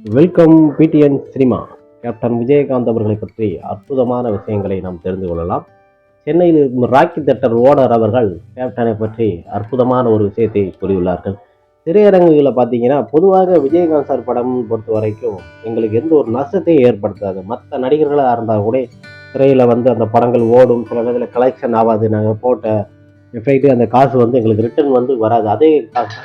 Welcome PTN cinema. Captain Vijayakanth அவர்களை பற்றி அற்புதமான விஷயங்களை நாம் தெரிந்து கொள்ளலாம். சென்னையில் இருக்கும் ராக்கி தேட்டர் ஓனர் அவர்கள் கேப்டனை பற்றி அற்புதமான ஒரு விஷயத்தை கூறியுள்ளார்கள். திரையரங்குகளில் பார்த்தீங்கன்னா பொதுவாக விஜயகாந்த் சார் படம் பொறுத்த வரைக்கும் எங்களுக்கு எந்த ஒரு நஷ்டத்தையும் ஏற்படுத்தாது. மற்ற நடிகர்களாக இருந்தால் கூட திரையில் வந்து அந்த படங்கள் ஓடும். சில நேரத்தில் கலெக்ஷன் ஆகாது. நாங்கள் போட்ட எஃபெக்ட் அந்த காசு வந்து எங்களுக்கு ரிட்டர்ன் வந்து வராது. அதே காசு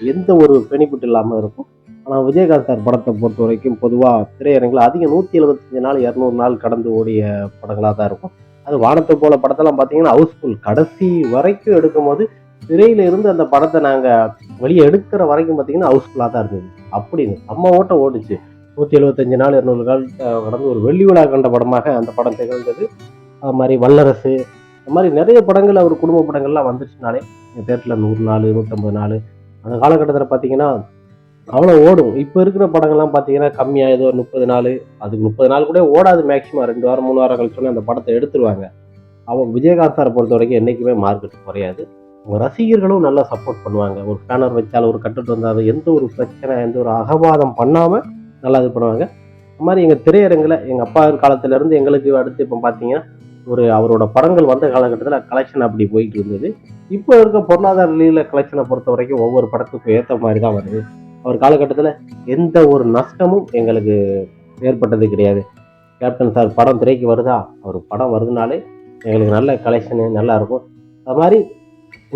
எந்த ஒரு பெனிஃபிட் இல்லாமல் இருக்கும். ஆனால் விஜயகாந்த் சார் படத்தை பொறுத்த வரைக்கும் பொதுவாக திரையரங்கில் அதிகம் நூற்றி எழுபத்தஞ்சு நாள் இரநூறு நாள் கடந்து ஓடிய படங்களாக தான் இருக்கும். அது வானத்தை போல படத்தெல்லாம் பார்த்தீங்கன்னா ஹவுஸ்ஃபுல் கடைசி வரைக்கும் எடுக்கும்போது திரையில இருந்து அந்த படத்தை நாங்கள் வெளியே எடுக்கிற வரைக்கும் பார்த்தீங்கன்னா ஹவுஸ்ஃபுல்லாக தான் இருந்தது. அப்படின்னு அம்மா ஓட்டம் ஓடிச்சு. நூற்றி எழுபத்தஞ்சு நாள் இரநூறு நாள் கடந்து ஒரு வெள்ளி விழா கண்ட படமாக அந்த படம் திகழ்ந்தது. அது மாதிரி வல்லரசு அது மாதிரி நிறைய படங்கள் அவர் குடும்ப படங்கள்லாம் வந்துச்சுனாலே தேட்டரில் நூறு நாள் நூற்றம்பது நாள் அந்த காலகட்டத்தில் பார்த்தீங்கன்னா அவ்வளோ ஓடும். இப்போ இருக்கிற படங்கள்லாம் பார்த்தீங்கன்னா கம்மியாக ஏதோ முப்பது நாள் அதுக்கு முப்பது நாள் கூட ஓடாது மேக்ஸிமம் ரெண்டு வாரம் மூணு வாரம் கழிச்சோன்னே அந்த படத்தை எடுத்துருவாங்க. அவன் விஜயகாந்த் சாரை பொறுத்த வரைக்கும் என்றைக்குமே மார்க்கெட் குறையாது. அவங்க ரசிகர்களும் நல்லா சப்போர்ட் பண்ணுவாங்க. ஒரு பேனர் வச்சாலும் ஒரு கட்டுட்டு வந்தாலும் எந்த ஒரு பிரச்சனை எந்த ஒரு அகவாதம் பண்ணாமல் நல்லா இது பண்ணுவாங்க. அது மாதிரி எங்கள் திரையரங்கில் எங்கள் அப்பா காலத்துலேருந்து எங்களுக்கு அடுத்து இப்போ பார்த்தீங்கன்னா ஒரு அவரோட படங்கள் வந்த காலகட்டத்தில் கலெக்ஷன் அப்படி போயிட்டு இருந்தது. இப்போ இருக்க பொருளாதார நிலையில் கலெக்ஷனை பொறுத்த வரைக்கும் ஒவ்வொரு படத்துக்கும் ஏற்ற மாதிரி தான் வருது. அவர் காலகட்டத்தில் எந்த ஒரு நஷ்டமும் எங்களுக்கு ஏற்பட்டது கிடையாது. கேப்டன் சார் படம் திரைக்கு வருதா? அவர் படம் வருதுனாலே எங்களுக்கு நல்ல கலெக்ஷனு நல்லா இருக்கும். அது மாதிரி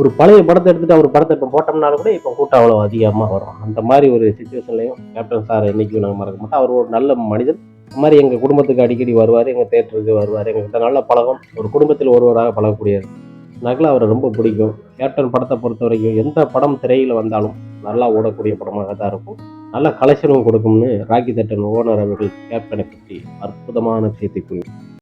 ஒரு பழைய படத்தை எடுத்துகிட்டு அவர் படத்தை இப்போ போட்டோம்னாலும் கூட இப்போ கூட்டம் அவ்வளோ அதிகமாக வரும். அந்த மாதிரி ஒரு சுச்சுவேஷன்லையும் கேப்டன் சார் என்றைக்கும் நாங்கள் மறக்க மாட்டோம். அவர் ஒரு நல்ல மனிதன் அது மாதிரி எங்கள் குடும்பத்துக்கு அடிக்கடி வருவார் எங்கள் தேட்டருக்கு வருவார் எங்கள்கிட்ட நல்ல பழகம் ஒரு குடும்பத்தில் ஒருவராக பழகக்கூடியது நகலை அவரை ரொம்ப பிடிக்கும். கேப்டன் படத்தை பொறுத்த வரைக்கும் எந்த படம் திரையில் வந்தாலும் நல்லா ஓடக்கூடிய படமாக தான் இருக்கும். நல்ல கலெக்ஷனும் கொடுக்கும்னு ராக்கி தட்டன் ஓனர் அவர்கள் கேப்டனை பற்றி அற்புதமான விஷயத்தை கூறி